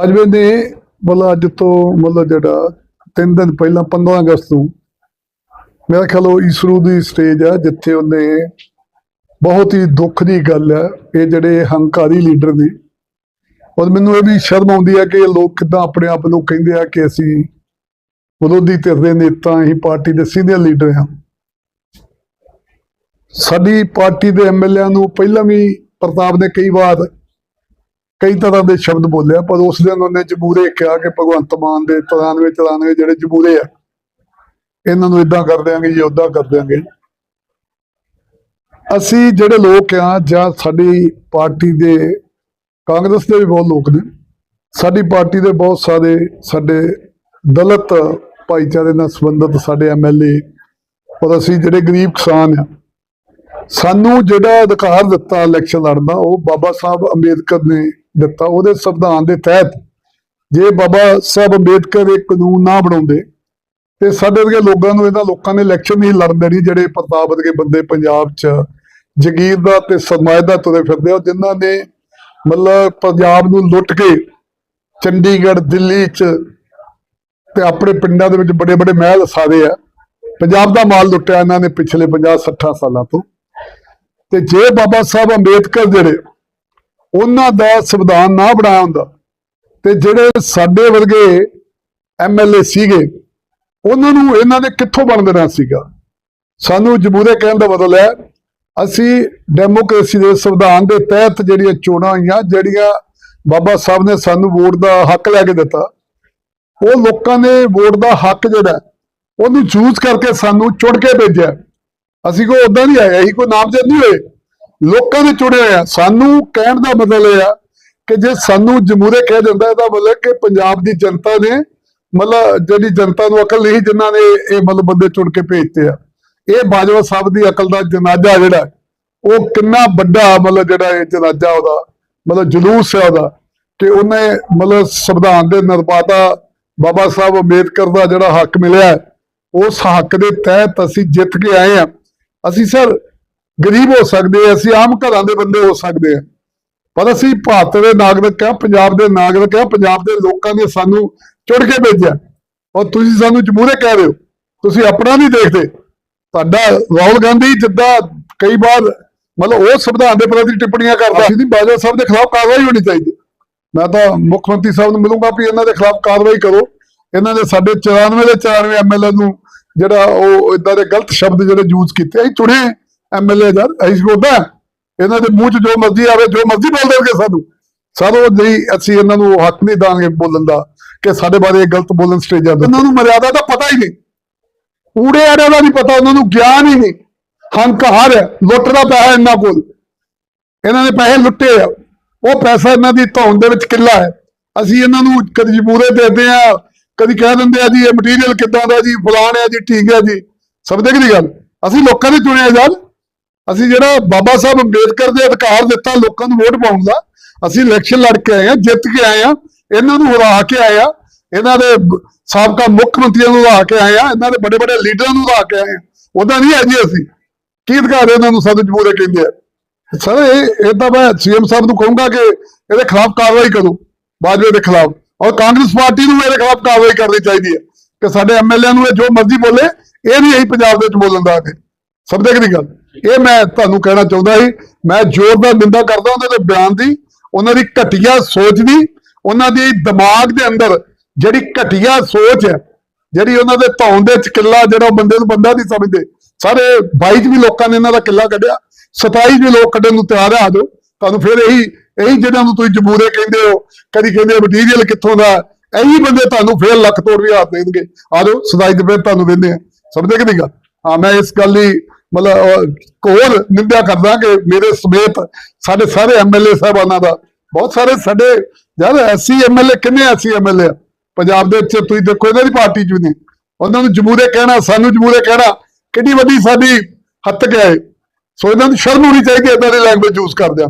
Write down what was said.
ਬਾਜਵੇ ਨੇ ਮਤਲਬ ਅੱਜ ਤੋਂ ਮਤਲਬ ਜਿਹੜਾ ਤਿੰਨ ਦਿਨ ਪਹਿਲਾਂ 15 ਅਗਸਤ ਨੂੰ ਮੇਰਾ ਖਿਆਲ ਉਹ ਇਸਰੋ ਦੀ ਸਟੇਜ ਆ, ਜਿੱਥੇ ਉਹਨੇ ਬਹੁਤ ਹੀ ਦੁੱਖ ਦੀ ਗੱਲ ਹੈ ਇਹ ਜਿਹੜੇ ਹੰਕਾਰੀ ਲੀਡਰ ਨੇ। ਔਰ ਮੈਨੂੰ ਇਹ ਵੀ ਸ਼ਰਮ ਆਉਂਦੀ ਹੈ ਕਿ ਇਹ ਲੋਕ ਕਿਦਾਂ ਆਪਣੇ ਆਪ ਨੂੰ ਕਹਿੰਦੇ ਆ ਕਿ ਅਸੀਂ ਵਿਰੋਧੀ ਧਿਰ ਦੇ ਨੇਤਾ ਅਸੀਂ ਪਾਰਟੀ ਦੇ ਸੀਨੀਅਰ ਲੀਡਰ ਹਾਂ। ਸਾਡੀ ਪਾਰਟੀ ਦੇ ਐਮਐਲਏ ਨੂੰ ਪਹਿਲਾਂ ਵੀ ਪ੍ਰਤਾਪ ਨੇ ਕਈ ਵਾਰ ਕਈ ਤਰ੍ਹਾਂ ਦੇ ਸ਼ਬਦ ਬੋਲਿਆ ਪਰ ਉਸ ਦਿਨ ਉਹਨੇ ਜਮੂਰੇ ਕਿਹਾ ਕਿ ਭਗਵੰਤ ਮਾਨ ਦੇ 93 94 ਜਿਹੜੇ ਜਮੂਰੇ ਆ, ਇਹਨਾਂ ਨੂੰ ਇਦਾਂ ਕਰ ਦਿਆਂਗੇ ਜੀ ਉਦਾਂ ਕਰ ਦਿਆਂਗੇ। ਅਸੀਂ ਜਿਹੜੇ ਲੋਕ ਆ, ਜਾਂ ਸਾਡੀ ਪਾਰਟੀ ਦੇ, ਕਾਂਗਰਸ ਦੇ ਵੀ ਬਹੁਤ ਲੋਕ ਨੇ। ਸਾਡੀ ਪਾਰਟੀ ਦੇ ਬਹੁਤ ਸਾਰੇ ਸਾਡੇ ਦਲਿਤ ਭਾਈਚਾਰੇ ਨਾਲ ਸੰਬੰਧਿਤ ਸਾਡੇ ਐਮਐਲਏ ਔਰ ਅਸੀਂ ਜਿਹੜੇ ਗਰੀਬ ਕਿਸਾਨ ਆ, ਸਾਨੂੰ ਜਿਹੜਾ ਅਧਿਕਾਰ ਦਿੱਤਾ ਇਲੈਕਸ਼ਨ ਲੜਨ ਦਾ, ਉਹ ਬਾਬਾ ਸਾਹਿਬ ਅੰਬੇਦਕਰ ਨੇ ਦਿੱਤਾ, ਉਹਦੇ ਸੰਵਿਧਾਨ ਦੇ ਤਹਿਤ ਜੇ ਬਾਬਾ ਸਾਹਿਬ ਅੰਬੇਦਕਰ ਇਹ ਕਾਨੂੰਨ ਨਾ ਬਣਾਉਂਦੇ ਤੇ ਸਾਡੇ ਵਰਗੇ ਲੋਕਾਂ ਨੂੰ ਇਹਨਾਂ ਲੋਕਾਂ ਨੇ ਇਲੈਕਸ਼ਨ ਨਹੀਂ ਲੜਨ ਦੇਣੀ, ਜਿਹੜੇ ਪ੍ਰਤਾਪ ਵਰਗੇ ਬੰਦੇ ਪੰਜਾਬ 'ਚ ਜਗੀਰ ਦਾ ਤੇ ਸਰਮਾਏ ਦਾ ਤੁਰੇ ਫਿਰਦੇ ਆ, ਜਿਨ੍ਹਾਂ ਨੇ ਮਤਲਬ ਪੰਜਾਬ ਨੂੰ ਲੁੱਟ ਕੇ ਚੰਡੀਗੜ੍ਹ, ਦਿੱਲੀ 'ਚ ਤੇ ਆਪਣੇ ਪਿੰਡਾਂ ਦੇ ਵਿੱਚ ਬੜੇ ਬੜੇ ਮਹਿਲ ਸਾਰੇ ਆ। ਪੰਜਾਬ ਦਾ ਮਾਲ ਲੁੱਟਿਆ ਇਹਨਾਂ ਨੇ ਪਿਛਲੇ 50 60 ਸਾਲਾਂ ਤੋਂ। ਤੇ ਜੇ ਬਾਬਾ ਸਾਹਿਬ ਅੰਬੇਦਕਰ ਜਿਹੜੇ ਉਹਨਾਂ ਦਾ ਸੰਵਿਧਾਨ ਨਾ ਬਣਾਇਆ ਹੁੰਦਾ। ਤੇ ਜਿਹੜੇ ਸਾਡੇ ਵਰਗੇ ਐਮਐਲਏ ਸੀਗੇ, ਉਹਨਾਂ ਨੂੰ ਇਹਨਾਂ ਨੇ ਕਿੱਥੋਂ ਬਣ ਦੇਣਾ ਸੀਗਾ? ਸਾਨੂੰ ਜਮਹੂਰੇ ਕਹਿਣ ਦਾ ਬਦਲ ਹੈ, ਅਸੀਂ ਡੈਮੋਕ੍ਰੇਸੀ ਦੇ ਸੰਵਿਧਾਨ ਦੇ ਤਹਿਤ ਜਿਹੜੀਆਂ ਚੋਣਾਂ ਹੋਈਆਂ, ਜਿਹੜੀਆਂ ਬਾਬਾ ਸਾਹਿਬ ਨੇ ਸਾਨੂੰ ਵੋਟ ਦਾ ਹੱਕ ਲੈ ਕੇ ਦਿੱਤਾ, ਉਹ ਲੋਕਾਂ ਨੇ ਵੋਟ ਦਾ ਹੱਕ ਜਿਹੜਾ, ਉਹਨੂੰ ਚੂਜ਼ ਕਰਕੇ ਸਾਨੂੰ ਚੁੜ ਕੇ ਭੇਜਿਆ। ਅਸੀਂ ਕੋਈ ਉਦਾਂ ਨਹੀਂ ਆਏ, ਅਸੀਂ ਕੋਈ ਨਾਮਜ਼ਦ ਨਹੀਂ ਹੋਏ। ਲੋਕਾਂ ਨੇ ਚੁਣਿਆ ਹੋਇਆ ਸਾਨੂੰ ਕਹਿਣ ਦਾ ਮਤਲਬ ਇਹ ਆ ਕਿ ਜੇ ਸਾਨੂੰ ਜਮੂਰੇ ਕਹਿ ਦਿੰਦਾ ਇਹਦਾ ਮਤਲਬ ਕਿ ਪੰਜਾਬ ਦੀ ਜਨਤਾ ਨੇ ਮਤਲਬ ਜਿਹੜੀ ਜਨਤਾ ਨੂੰ ਅਕਲ ਨਹੀਂ ਜਿਨ੍ਹਾਂ ਨੇ ਇਹ ਮਤਲਬ ਬੰਦੇ ਚੁਣ ਕੇ ਭੇਜਤੇ ਆ। ਇਹ ਬਾਜਵਾ ਸਾਹਿਬ ਦੀ ਅਕਲ ਦਾ ਜਨਾਜ਼ਾ ਜਿਹੜਾ, ਉਹ ਕਿੰਨਾ ਵੱਡਾ ਮਤਲਬ ਜਿਹੜਾ ਇਹ ਜਨਾਜ਼ਾ ਉਹਦਾ, ਮਤਲਬ ਜਲੂਸ ਹੈ ਉਹਦਾ ਕਿ ਉਹਨੇ ਮਤਲਬ ਸੰਵਿਧਾਨ ਦੇ ਨਿਰਮਾਤਾ ਬਾਬਾ ਸਾਹਿਬ ਅੰਬੇਦਕਰ ਦਾ ਜਿਹੜਾ ਹੱਕ ਮਿਲਿਆ, ਉਸ ਹੱਕ ਦੇ ਤਹਿਤ ਅਸੀਂ ਜਿੱਤ ਕੇ ਆਏ ਆ। ਅਸੀਂ ਸਰ ਗਰੀਬ ਹੋ ਸਕਦੇ ਹਾਂ ਅਸੀਂ ਆਮ ਘਰਾਂ ਦੇ ਬੰਦੇ ਹੋ ਸਕਦੇ ਹਾਂ ਪਰ ਅਸੀਂ ਭਾਰਤ ਦੇ ਨਾਗਰਿਕ ਆ, ਪੰਜਾਬ ਦੇ ਨਾਗਰਿਕ ਆ, ਪੰਜਾਬ ਦੇ ਲੋਕਾਂ ਨੇ ਸਾਨੂੰ ਚੁਣ ਕੇ ਭੇਜਿਆ। ਔਰ ਤੁਸੀਂ ਸਾਨੂੰ ਜਮੂਰੇ ਕਹਿ ਰਹੇ ਹੋ, ਤੁਸੀਂ ਆਪਣਾ ਨਹੀਂ ਦੇਖਦੇ। ਤੁਹਾਡਾ ਰਾਹੁਲ ਗਾਂਧੀ ਜਿੱਦਾਂ ਕਈ ਵਾਰ ਮਤਲਬ ਉਹ ਸੰਵਿਧਾਨ ਦੇ ਪ੍ਰਤੀ ਟਿੱਪਣੀਆਂ ਕਰਦਾ। ਸੀ ਬਾਜਵਾ ਸਾਹਿਬ ਦੇ ਖਿਲਾਫ ਕਾਰਵਾਈ ਹੋਣੀ ਚਾਹੀਦੀ। ਮੈਂ ਤਾਂ ਮੁੱਖ ਮੰਤਰੀ ਸਾਹਿਬ ਨੂੰ ਮਿਲੂੰਗਾ ਵੀ ਇਹਨਾਂ ਦੇ ਖਿਲਾਫ ਕਾਰਵਾਈ ਕਰੋ। ਇਹਨਾਂ ਨੇ ਸਾਡੇ 94 ਦੇ 94 ਐਮਐਲਏ ਨੂੰ ਜਿਹੜਾ ਉਹ ਇਦਾਂ ਦੇ ਗਲਤ ਸ਼ਬਦ ਜਿਹੜੇ ਯੂਜ਼ ਕੀਤੇ, ਅਸੀਂ ਚੁਣੇ। ਐਮਐਲਏ ਜਦ ਅਸੀਂ ਕੋਦਾ ਇਹਨਾਂ ਦੇ ਮੂੰਹ 'ਚ ਜੋ ਮਰਜ਼ੀ ਆਵੇ, ਜੋ ਮਰਜ਼ੀ ਬੋਲ ਦੇਣਗੇ ਸਾਨੂੰ। ਸਾਰੋ ਨਹੀਂ, ਅਸੀਂ ਇਹਨਾਂ ਨੂੰ ਹੱਕ ਨਹੀਂ ਦਾਂਗੇ ਬੋਲਣ ਦਾ ਕਿ ਸਾਡੇ ਬਾਰੇ ਇਹ ਗਲਤ ਬੋਲਣ ਸਟੇਜਾਂ ਦਾ ਇਹਨਾਂ ਨੂੰ ਮਰਿਆਦਾ ਦਾ ਪਤਾ ਹੀ ਨਹੀਂ। ਊੜੇ ਆੜੇ ਦਾ ਨਹੀਂ ਪਤਾ, ਉਹਨਾਂ ਨੂੰ ਗਿਆਨ ਹੀ ਨਹੀਂ। ਹੰਕਾਰ ਹੈ ਲੁੱਟ ਦਾ ਪੈਸਾ ਇਹਨਾਂ ਕੋਲ। ਇਹਨਾਂ ਨੇ ਪੈਸੇ ਲੁੱਟੇ ਆ। ਉਹ ਪੈਸਾ ਇਹਨਾਂ ਦੀ ਧੌਣ ਦੇ ਵਿੱਚ ਕਿੱਲਾ ਹੈ। ਅਸੀਂ ਇਹਨਾਂ ਨੂੰ ਕਦੀ ਜਮੂਰੇ ਦੇਦੇ ਆ, ਕਦੀ ਕਹਿ ਦਿੰਦੇ ਆ ਜੀ, ਇਹ ਮਟੀਰੀਅਲ ਕਿੱਦਾਂ ਦਾ ਜੀ, ਫਲਾਣ ਹੈ ਜੀ ਠੀਕ ਹੈ ਜੀ। ਸਮਝਦੇ ਕਿ ਨਹੀਂ ਗੱਲ? ਅਸੀਂ ਲੋਕਾਂ ਨੇ ਚੁਣਿਆ ਜਦ ਅਸੀਂ ਜਿਹੜਾ ਬਾਬਾ ਸਾਹਿਬ ਅੰਬੇਦਕਰ ਦੇ ਅਧਿਕਾਰ ਦਿੱਤਾ ਲੋਕਾਂ ਨੂੰ ਵੋਟ ਪਾਉਣ ਦਾ, ਅਸੀਂ ਇਲੈਕਸ਼ਨ ਲੜ ਕੇ ਆਏ ਆ ਜਿੱਤ ਕੇ ਆਏ ਆ ਇਹਨਾਂ ਨੂੰ ਹਰਾ ਕੇ ਆਏ ਆ ਇਹਨਾਂ ਦੇ ਸਾਬਕਾ ਮੁੱਖ ਮੰਤਰੀਆਂ ਨੂੰ ਹਰਾ ਕੇ ਆਏ ਆ ਇਹਨਾਂ ਦੇ ਵੱਡੇ ਵੱਡੇ ਲੀਡਰਾਂ ਨੂੰ ਹਰਾ ਕੇ ਆਏ ਆ ਉਹਦਾ ਨਹੀਂ ਹੈ ਜੀ ਅਸੀਂ। ਕੀ ਅਧਿਕਾਰ ਇਹਨਾਂ ਨੂੰ ਸਾਨੂੰ ਜਮਹੂਰੇ ਕਹਿੰਦੇ ਆ। ਸਰ, ਇਹ ਇਹ ਤਾਂ ਮੈਂ ਸੀਐਮ ਸਾਹਿਬ ਨੂੰ ਕਹੂੰਗਾ ਕਿ ਇਹਦੇ ਖਿਲਾਫ ਕਾਰਵਾਈ ਕਰੋ, ਬਾਜਵੇ ਦੇ ਖਿਲਾਫ। ਔਰ ਕਾਂਗਰਸ ਪਾਰਟੀ ਨੂੰ ਇਹਦੇ ਖਿਲਾਫ ਕਾਰਵਾਈ ਕਰਨੀ ਚਾਹੀਦੀ ਹੈ। ਕਿ ਸਾਡੇ ਐਮਐਲਏ ਨੂੰ ਇਹ ਜੋ ਮਰਜ਼ੀ ਬੋਲੇ, ਇਹ ਨਹੀਂ ਇਹੀ ਪੰਜਾਬ ਦੇ ਵਿੱਚ ਬੋਲਣ ਦਾ ਆ ਕੇ ਸਮਝਦੇ ਕਿ ਨਹੀਂ ਗੱਲ? ਇਹ ਮੈਂ ਤੁਹਾਨੂੰ ਕਹਿਣਾ ਚਾਹੁੰਦਾ ਸੀ, ਮੈਂ ਜ਼ੋਰਦਾਰ ਨਿੰਦਾ ਕਰਦਾ ਉਹਨਾਂ ਦੇ ਬਿਆਨ ਦੀ, ਉਹਨਾਂ ਦੀ ਘਟੀਆ ਸੋਚ ਦੀ, ਉਹਨਾਂ ਦੀ ਦਿਮਾਗ ਦੇ ਅੰਦਰ ਜਿਹੜੀ ਘਟੀਆ ਸੋਚ ਹੈ, ਜਿਹੜੀ ਉਹਨਾਂ ਦੇ ਧੌਣ ਦੇ ਵਿੱਚ ਕਿੱਲਾ ਜਿਹੜਾ ਉਹ ਬੰਦੇ ਨੂੰ ਬੰਦਾ ਨਹੀਂ ਸਮਝਦੇ। ਸਾਰੇ 22 ਚ ਵੀ ਲੋਕਾਂ ਨੇ ਇਹਨਾਂ ਦਾ ਕਿੱਲਾ ਕੱਢਿਆ 27 ਵੀ ਲੋਕ ਕੱਢਣ ਨੂੰ ਤਿਆਰ ਆ ਜਾਓ ਤੁਹਾਨੂੰ ਫਿਰ ਇਹੀ ਇਹੀ ਜਿਹਨਾਂ ਨੂੰ ਤੁਸੀਂ ਜਮੂਰੇ ਕਹਿੰਦੇ ਹੋ, ਕਦੀ ਕਹਿੰਦੇ ਮਟੀਰੀਅਲ ਕਿੱਥੋਂ ਦਾ, ਇਹੀ ਬੰਦੇ ਤੁਹਾਨੂੰ ਫਿਰ ਲੱਖ ਤੋੜ ਵੀ ਹੱਥ ਦੇਣਗੇ। ਆ ਜਾਓ ਸਦਾਈ ਦੇ ਫਿਰ ਤੁਹਾਨੂੰ ਦਿੰਦੇ ਆ। ਸਮਝਦੇ ਕਿ ਨਹੀਂ ਗੱਲ? ਹਾਂ, ਮੈਂ ਇਸ ਗੱਲ ਲਈ ਮਤਲਬ ਅਹ, ਹੋਰ ਨਿੰਦਿਆ ਕਰਦਾ ਕਿ ਮੇਰੇ ਸਮੇਤ ਸਾਡੇ ਸਾਰੇ ਐਮਐਲਏ ਸਾਹਿਬਾਨਾਂ ਦਾ ਬਹੁਤ ਸਾਰੇ ਸਾਡੇ ਯਾਰ ਐਸੀ ਐਮਐਲਏ ਕਿੰਨੇ ਐਸੀ ਐਮਐਲਏ ਆ? ਪੰਜਾਬ ਦੇ ਵਿੱਚ ਤੁਸੀਂ ਦੇਖੋ ਇਹਨਾਂ ਦੀ ਪਾਰਟੀ ਚ ਵੀ ਨੇ ਉਹਨਾਂ ਨੂੰ ਜਮੂਰੇ ਕਹਿਣਾ ਸਾਨੂੰ ਜਮੂਰੇ ਕਹਿਣਾ ਕਿੰਨੀ ਵੱਡੀ ਸਾਡੀ ਹੱਤਕ ਹੈ ਸੋ ਇਹਨਾਂ ਨੂੰ ਸ਼ਰਮ ਹੋਣੀ ਚਾਹੀਦੀ ਹੈ ਇਦਾਂ ਦੀ ਲੈਂਗੁਏਜ ਯੂਜ਼ ਕਰਦਿਆਂ।